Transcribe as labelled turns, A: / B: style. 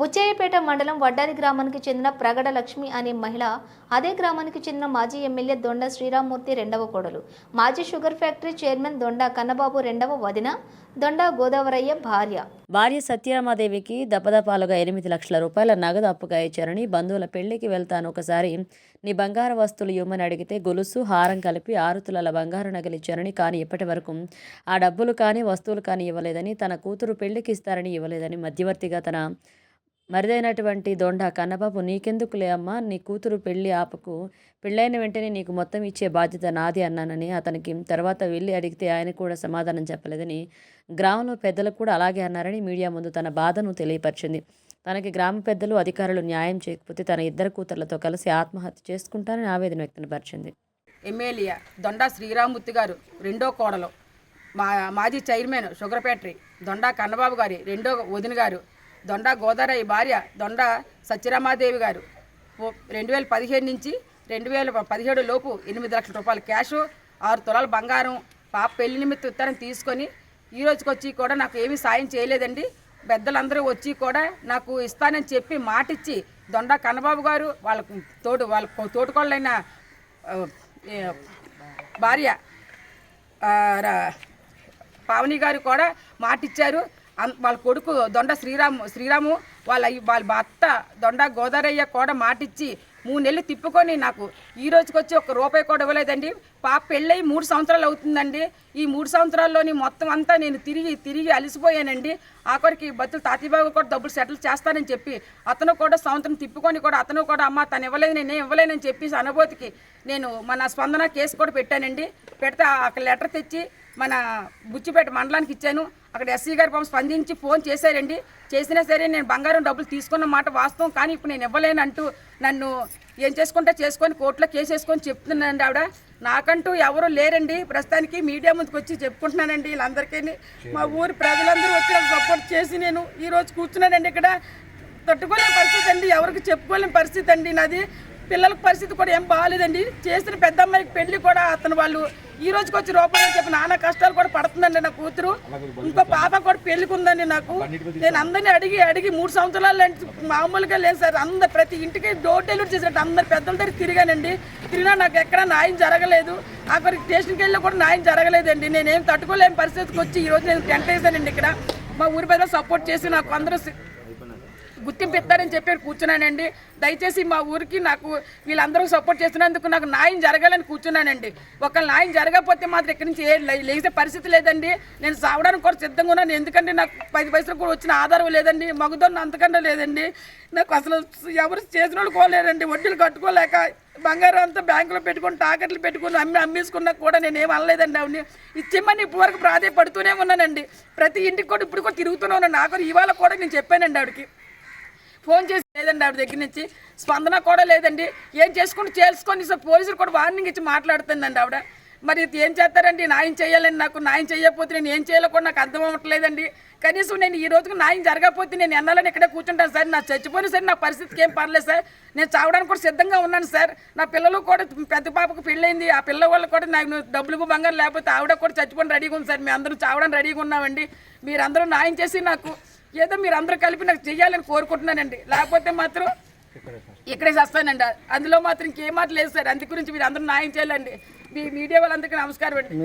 A: బుచ్చయ్యపేట మండలం వడ్డారి గ్రామానికి చెందిన ప్రగడ లక్ష్మి అనే మహిళ అదే గ్రామానికి చెందిన మాజీ ఎమ్మెల్యే దొండ శ్రీరామ్మూర్తి రెండవ కోడలు మాజీ షుగర్ ఫ్యాక్టరీ చైర్మన్ దొండ కన్నబాబు రెండవ వదిన దొండ గోదావరయ్య భార్య.
B: భార్య సత్యరామాదేవికి దపదపాలుగా ఎనిమిది లక్షల రూపాయల నగదు అప్పుగా ఇచ్చారని బంధువుల పెళ్ళికి వెళ్తాను ఒకసారి నీ బంగారు వస్తువులు ఇవ్వమని అడిగితే గొలుసు హారం కలిపి ఆరు తులాల బంగారు నగలు ఇచ్చారని కానీ ఇప్పటి వరకు ఆ డబ్బులు కానీ వస్తువులు కానీ ఇవ్వలేదని తన కూతురు పెళ్ళికి ఇస్తారని ఇవ్వలేదని మధ్యవర్తిగా తన మరిదైనటువంటి దొండ కన్నబాబు నీకెందుకులే అమ్మా? నీ కూతురు పెళ్ళి ఆపకు. పెళ్ళైన వెంటనే నీకు మొత్తం ఇచ్చే బాధ్యత నాది అన్నానని అతనికి తర్వాత వెళ్ళి అడిగితే ఆయన కూడా సమాధానం చెప్పలేదని గ్రామంలో పెద్దలు కూడా అలాగే అన్నారని మీడియా ముందు తన బాధను తెలియపరిచింది. తనకి గ్రామ పెద్దలు అధికారులు న్యాయం చేయకపోతే తన ఇద్దరు కూతుర్లతో కలిసి ఆత్మహత్య చేసుకుంటానని ఆవేదన వ్యక్తపరిచింది
C: ఎమ్మెల్యే దొండా శ్రీరామూర్తి గారు రెండో కోడలు. మా మాజీ chairman sugar factory Donda Kannababu గారి రెండో వదిన గారు దొండ గోదారయ్య భార్య దొండ సత్యరామాదేవి గారు. రెండు వేల పదిహేడు నుంచి రెండు వేల పదిహేడు లోపు ఎనిమిది లక్షల రూపాయల క్యాష్ ఆరు తులాల బంగారం పాప పెళ్ళి నిమిత్తం ఉత్తరం తీసుకొని ఈ రోజుకి వచ్చి కూడా నాకు ఏమీ సాయం చేయలేదండి. పెద్దలందరూ వచ్చి కూడా నాకు ఇస్తానని చెప్పి మాటిచ్చి దొండ కన్నబాబు గారు వాళ్ళ తోడు వాళ్ళ తోటికోళ్ళైన భార్య రా- పావని గారు కూడా మాటిచ్చారు. వాళ్ళ కొడుకు దొండ శ్రీరాము శ్రీరాము వాళ్ళ వాళ్ళ భర్త దొండ గోదారయ్య కూడా మాటిచ్చి మూడు నెలలు తిప్పుకొని నాకు ఈ రోజుకి వచ్చి ఒక రూపాయి కూడా ఇవ్వలేదండి. పాప పెళ్ళయి మూడు సంవత్సరాలు అవుతుందండి. ఈ మూడు సంవత్సరాల్లోని మొత్తం అంతా నేను తిరిగి తిరిగి అలసిపోయానండి. ఆఖరికి బతులు తాతీబాబు కూడా డబ్బులు సెటిల్ చేస్తానని చెప్పి అతను కూడా సంవత్సరం తిప్పుకొని కూడా అతను కూడా అమ్మ తను ఇవ్వలేదు నేనే ఇవ్వలేనని చెప్పేసి అనుభూతికి నేను మన స్పందన కేసు కూడా పెట్టానండి. పెడితే అక్కడ లెటర్ తెచ్చి మన బుచ్చిపేట మండలానికి ఇచ్చాను. అక్కడ ఎస్సీ గారు పాపం స్పందించి ఫోన్ చేశారండి. చేసినా సరే నేను బంగారం డబ్బులు తీసుకున్న మాట వాస్తవం కానీ ఇప్పుడు నేను ఇవ్వలేనంటూ నన్ను ఏం చేసుకుంటే చేసుకొని కోర్టులో కేసు వేసుకొని చెప్తున్నానండి ఆవిడ. నాకంటూ ఎవరు లేరండి. ప్రస్తుతానికి మీడియా ముందుకు వచ్చి చెప్పుకుంటున్నానండి వీళ్ళందరికీ మా ఊరి ప్రజలందరూ వచ్చి నాకు సపోర్ట్ చేసి నేను ఈరోజు కూర్చున్నానండి ఇక్కడ. తట్టుకోలేని పరిస్థితి అండి. ఎవరికి చెప్పుకోలేని పరిస్థితి అండి నాది. పిల్లల పరిస్థితి కూడా ఏం బాగాలేదండి చేసిన పెద్ద అమ్మాయికి పెళ్ళి కూడా అతను వాళ్ళు ఈ రోజుకి వచ్చి రూపాయలు చెప్పి నానా కష్టాలు కూడా పడుతుందండి నా కూతురు. ఇంకో పాప కూడా పెళ్ళికుందండి నాకు. నేను అందరినీ అడిగి అడిగి మూడు సంవత్సరాలు మామూలుగా లేదు సార్. అందరు ప్రతి ఇంటికి డోర్ డెలివరీ చేసినట్టు అందరు పెద్దల దగ్గర తిరిగానండి. తిరిగినా నాకు ఎక్కడ న్యాయం జరగలేదు. అక్కడికి స్టేషన్కి వెళ్ళి కూడా న్యాయం జరగలేదండి. నేనేం తట్టుకోలేని పరిస్థితికి వచ్చి ఈ రోజు నేను టెంట్ వేసానండి ఇక్కడ. మా ఊరి పెద్దలు సపోర్ట్ చేసి నాకు అందరూ గుర్తింపు ఇస్తారని చెప్పి కూర్చున్నానండి. దయచేసి మా ఊరికి నాకు వీళ్ళందరూ సపోర్ట్ చేస్తున్నందుకు నాకు న్యాయం జరగాలని కూర్చున్నానండి. ఒకవేళ న్యాయం జరగకపోతే మాత్రం ఇక్కడి నుంచి ఏ లే- లేచే పరిస్థితి లేదండి. నేను సావడానికి కూడా సిద్ధంగా ఉన్నాను. ఎందుకంటే నాకు పది పైసలు కూడా వచ్చిన ఆధారం లేదండి. మగుదొన్న అంతకంటే లేదండి. నాకు అసలు ఎవరు చేసిన వాళ్ళు కోలేరండి వడ్డీలు కట్టుకోలేక బంగారం అంతా బ్యాంకులో పెట్టుకొని తాకట్లు పెట్టుకుని అమ్మి అమ్మేసుకున్నా కూడా నేను ఏం అనలేదండి ఆవిడని. ఇచ్చేమని ఇప్పటివరకు ప్రాధాయపడుతూనే ఉన్నానండి. ప్రతి ఇంటికి కూడా ఇప్పుడు కూడా తిరుగుతూనే ఉన్నాను. నాకు ఇవాళ కూడా నేను చెప్పానండి ఆవిడకి. ఫోన్ చేసి లేదండి ఆవిడ దగ్గర నుంచి. స్పందన కూడా లేదండి. ఏం చేసుకుంటూ చేసుకొని పోలీసులు కూడా వార్నింగ్ ఇచ్చి మాట్లాడుతుందండి ఆవిడ. మరి ఇది ఏం చేస్తారండి? న్యాయం చేయాలని నాకు న్యాయం చేయకపోతే నేను ఏం చేయాలో కూడా నాకు అర్థం అవ్వట్లేదండి. కనీసం నేను ఈ రోజుకు న్యాయం జరగకపోతే నేను ఎన్నాలని ఇక్కడే కూర్చుంటాను సార్. నా చచ్చిపోయిన సరే నా పరిస్థితికి ఏం పర్లేదు సార్. నేను చావడానికి కూడా సిద్ధంగా ఉన్నాను సార్. నా పిల్లలు కూడా పెద్ద పాపకు పెళ్ళైంది ఆ పిల్ల వాళ్ళు కూడా నాకు డబ్బులకు బంగారం లేకపోతే ఆవిడ కూడా చచ్చిపోయిన రెడీగా ఉంది సార్. మేము అందరూ చావడానికి రెడీగా ఉన్నామండి. మీరందరూ న్యాయం చేసి నాకు ఏదో మీరు అందరూ కలిపి నాకు చెయ్యాలని కోరుకుంటున్నానండి. లేకపోతే మాత్రం ఇక్కడే చేస్తానండి. అందులో మాత్రం ఇంకేం మాట లేదు సార్. అందు గురించి మీరు అందరూ న్యాయం చేయాలండి. మీ మీడియా వాళ్ళందరికీ నమస్కారం అండి.